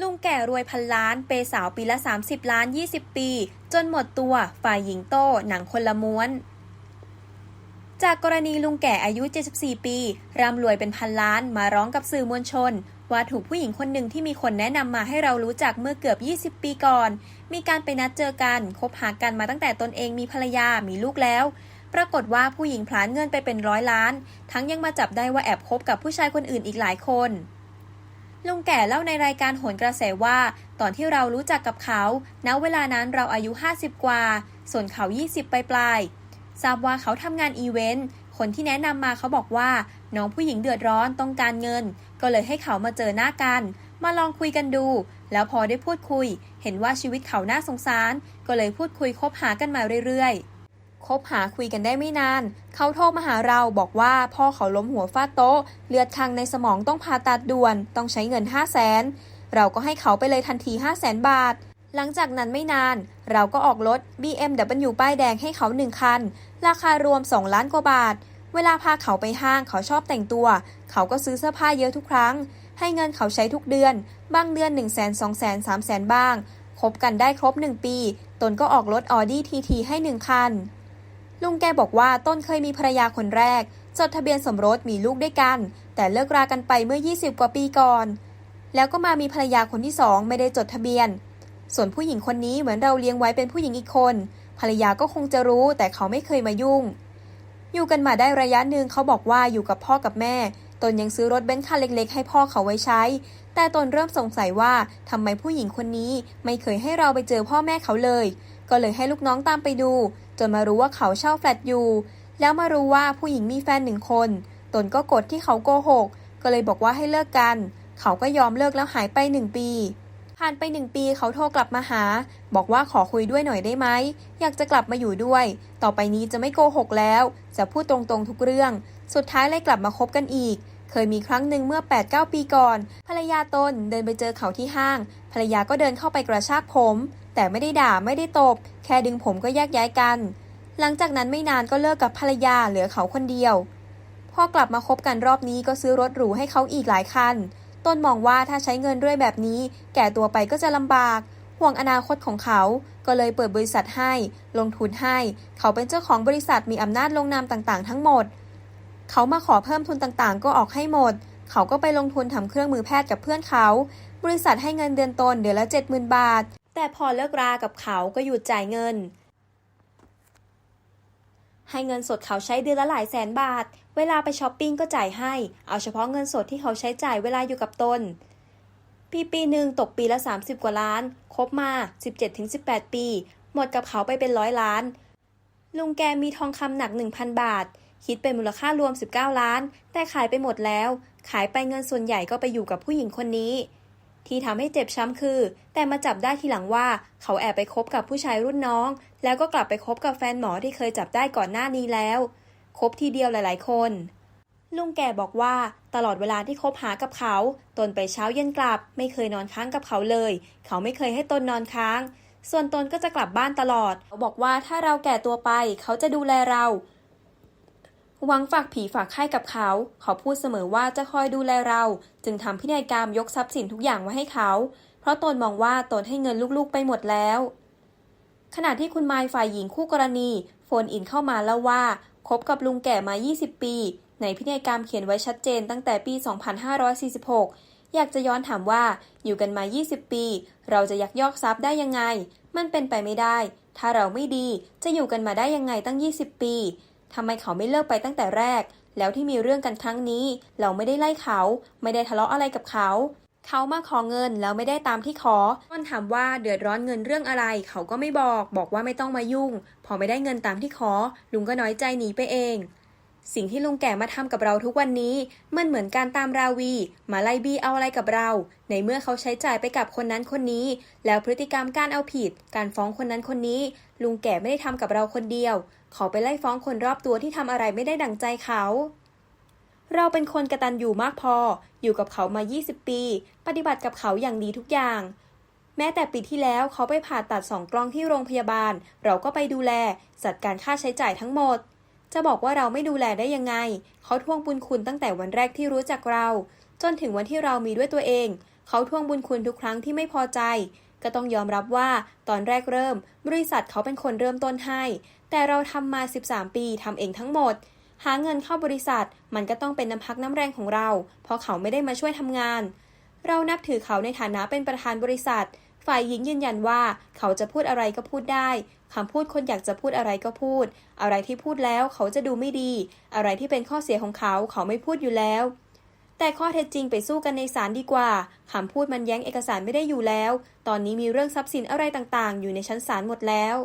ลุงแก่รวยพันล้าน เปสาวปีละ 30 ล้าน 20 ปี จนหมดตัว ฝ่ายหญิงโต้หนังคนละม้วน จากกรณีลุงแก่อายุ 74 ปี ร่ำรวยเป็นพันล้านมาร้องกับสื่อมวลชน ว่าถูกผู้หญิงคนหนึ่งที่มีคนแนะนำมาให้เรารู้จักเมื่อเกือบ 20 ปีก่อน มีการไปนัดเจอกัน คบหากันมาตั้งแต่ตนเองมีภรรยา มีลูกแล้วปรากฏว่าผู้หญิงผลาญเงินไปเป็นร้อยล้าน ทั้งยังมาจับได้ว่าแอบคบกับผู้ชายคนอื่นอีกหลายคน ลุงแก่เล่าในรายการโหนกระแสว่า ตอนที่เรารู้จักกับเขา ณ เวลานั้นเราอายุ 50 กว่า ส่วนเขา 20 ปลายปลายทราบว่าเขาทำงานอีเวนต์ คนที่แนะนำมาเขาบอกว่า น้องผู้หญิงเดือดร้อนต้องการเงิน ก็เลยให้เขามาเจอหน้ากัน มาลองคุยกันดู แล้วพอได้พูดคุย เห็นว่าชีวิตเขาน่าสงสาร ก็เลยพูดคุยคบหากันมาเรื่อยๆ คบหาคุยกันได้ไม่นาน เขาโทรมาหาเราบอกว่าพ่อเขาล้มหัวฟาดโต๊ะ เลือดข้างในสมองต้องผ่าตัดด่วน ต้องใช้เงิน 5 0 0แสนเราก็ให้เขาไปเลยทันที 5 0 0แสนบาท หลังจากนั้นไม่นาน เราก็ออกรถ BMW ป้ายแดงให้เขาหนึ่งคัน ราคารวม 2 ล้านกว่าบาท เวลาพาเขาไปห้างเขาชอบแต่งตัว เขาก็ซื้อเสื้อผ้าเยอะทุกครั้ง ให้เงินเขาใช้ทุกเดือน บางเดือน 1 0 0 0 0 0 2 0 0 0 0 3 0 0 0 0 บ้างคบกันได้ครบ 1 ปี ตนก็ออกรถออดี้ทีทีให้หนึ่งคัน ลุงแกบอกว่าต้นเคยมีภรรยาคนแรก จดทะเบียนสมรสมีลูกด้วยกัน แต่เลิกรากันไปเมื่อ 20 กว่าปีก่อน แล้วก็มามีภรรยาคนที่สองไม่ได้จดทะเบียน ส่วนผู้หญิงคนนี้เหมือนเราเลี้ยงไว้เป็นผู้หญิงอีกคน ภรรยาก็คงจะรู้แต่เขาไม่เคยมายุ่ง อยู่กันมาได้ระยะหนึ่งเขาบอกว่าอยู่กับพ่อกับแม่ ตนยังซื้อรถเบนซ์คันเล็ก ๆ ให้พ่อเขาไว้ใช้ แต่ตนเริ่มสงสัยว่าทำไมผู้หญิงคนนี้ไม่เคยให้เราไปเจอพ่อแม่เขาเลย ก็เลยให้ลูกน้องตามไปดู จนมารู้ว่าเขาเช่าแฟลตอยู่ แล้วมารู้ว่าผู้หญิงมีแฟนหนึ่งคน ตนก็กดที่เขาโกหก ก็เลยบอกว่าให้เลิกกัน เขาก็ยอมเลิกแล้วหายไปหนึ่งปี ผ่านไปหนึ่งปีเขาโทรกลับมาหา บอกว่าขอคุยด้วยหน่อยได้ไหม อยากจะกลับมาอยู่ด้วย ต่อไปนี้จะไม่โกหกแล้ว จะพูดตรงๆทุกเรื่อง สุดท้ายเลยกลับมาคบกันอีก เคยมีครั้งหนึ่งเมื่อ 8-9 ปีก่อน ภรรยาตนเดินไปเจอเขาที่ห้าง ภรรยาก็เดินเข้าไปกระชากผม แต่ไม่ได้ด่าไม่ได้ตบ แค่ดึงผมก็แยกย้ายกัน หลังจากนั้นไม่นานก็เลิกกับภรรยาเหลือเขาคนเดียว พอกลับมาคบกันรอบนี้ก็ซื้อรถหรูให้เขาอีกหลายคัน ต้นมองว่าถ้าใช้เงินเรื่อยแบบนี้ แก่ตัวไปก็จะลำบาก ห่วงอนาคตของเขา ก็เลยเปิดบริษัทให้ ลงทุนให้ เขาเป็นเจ้าของบริษัทมีอำนาจลงนามต่างๆ ทั้งหมด เขามาขอเพิ่มทุนต่างๆ ก็ออกให้หมด เขาก็ไปลงทุนทำเครื่องมือแพทย์กับเพื่อนเขา บริษัทให้เงินเดือนตนเดือนละ 70,000 บาท แต่พอเลิกรากับเขาก็หยุดจ่ายเงิน ให้เงินสดเขาใช้เดือนละหลายแสนบาท เวลาไปช้อปปิ้งก็จ่ายให้ เอาเฉพาะเงินสดที่เขาใช้จ่ายเวลาอยู่กับตน ปีปีหนึ่งตกปีละ 30 กว่าล้านครบมา 17-18 ปี หมดกับเขาไปเป็นร้อยล้าน ลุงแกมีทองคำหนัก 1,000 บาท คิดเป็นมูลค่ารวม 19 ล้าน แต่ขายไปหมดแล้ว ขายไปเงินส่วนใหญ่ก็ไปอยู่กับผู้หญิงคนนี้ ที่ทำให้เจ็บช้ำคือ แต่มาจับได้ทีหลังว่าเขาแอบไปคบกับผู้ชายรุ่นน้อง แล้วก็กลับไปคบกับแฟนหมอที่เคยจับได้ก่อนหน้านี้แล้ว คบทีเดียวหลาย ๆ คน ลุงแกบอกว่าตลอดเวลาที่คบหากับเขา ตนไปเช้าเย็นกลับ ไม่เคยนอนค้างกับเขาเลย เขาไม่เคยให้ตนนอนค้าง ส่วนตนก็จะกลับบ้านตลอด เขาบอกว่าถ้าเราแก่ตัวไป เขาจะดูแลเรา หวังฝากผีฝากไข้กับเขา เขาพูดเสมอว่าจะคอยดูแลเรา จึงทำพินัยกรรมยกทรัพย์สินทุกอย่างไว้ให้เขา เพราะตนมองว่าตนให้เงินลูกๆไปหมดแล้ว ขณะที่คุณไมายฝ่ายหญิงคู่กรณีโฟนอินเข้ามาแล้วว่าคบกับลุงแก่มา 20 ปี ในพินัยกรรมเขียนไว้ชัดเจนตั้งแต่ปี 2546 อยากจะย้อนถามว่าอยู่กันมา 20 ปี เราจะยักยอกทรัพย์ได้ยังไง มันเป็นไปไม่ได้ ถ้าเราไม่ดีจะอยู่กันมาได้ยังไงตั้ง 20 ปี ทำไมเขาไม่เลิกไปตั้งแต่แรก แล้วที่มีเรื่องกันครั้งนี้ เราไม่ได้ไล่เขา ไม่ได้ทะเลาะอะไรกับเขา เขามาขอเงินแล้วไม่ได้ตามที่ขอต้นถามว่าเดือดร้อนเงินเรื่องอะไร เขาก็ไม่บอก บอกว่าไม่ต้องมายุ่ง พอไม่ได้เงินตามที่ขอ ลุงก็น้อยใจหนีไปเอง สิ่งที่ลุงแก่มาทำกับเราทุกวันนี้ มันเหมือนการตามราวี มาไล่บี้เอาอะไรกับเรา ในเมื่อเขาใช้จ่ายไปกับคนนั้นคนนี้ แล้วพฤติกรรมการเอาผิด การฟ้องคนนั้นคนนี้ ลุงแก่ไม่ได้ทำกับเราคนเดียวเขาไปไล่ฟ้องคนรอบตัวที่ทำอะไรไม่ได้ดั่งใจเขา เราเป็นคนกระตันอยู่มากพอ อยู่กับเขามา 20 ปี ปฏิบัติกับเขาอย่างดีทุกอย่างแม้แต่ปีที่แล้วเขาไปผ่าตัดสองกล้องที่โรงพยาบาล เราก็ไปดูแล จัดการค่าใช้จ่ายทั้งหมด จะบอกว่าเราไม่ดูแลได้ยังไง เขาทวงบุญคุณตั้งแต่วันแรกที่รู้จักเรา จนถึงวันที่เรามีด้วยตัวเอง เขาทวงบุญคุณทุกครั้งที่ไม่พอใจ ก็ต้องยอมรับว่าตอนแรกเริ่ม บริษัทเขาเป็นคนเริ่มต้นให้ แต่เราทำมา 13 ปีทำเองทั้งหมด หาเงินเข้าบริษัท มันก็ต้องเป็นน้ำพักน้ำแรงของเรา เพราะเขาไม่ได้มาช่วยทำงาน เรานับถือเขาในฐานะเป็นประธานบริษัท ฝ่ายหญิงยืนยันว่าเขาจะพูดอะไรก็พูดได้ คำพูดคนอยากจะพูดอะไรก็พูด อะไรที่พูดแล้วเขาจะดูไม่ดี อะไรที่เป็นข้อเสียของเขาเขาไม่พูดอยู่แล้ว แต่ข้อเท็จจริงไปสู้กันในศาลดีกว่าคำพูดมันแย้งเอกสารไม่ได้อยู่แล้ว ตอนนี้มีเรื่องทรัพย์สินอะไรต่างๆ อยู่ในชั้นศาลหมดแล้ว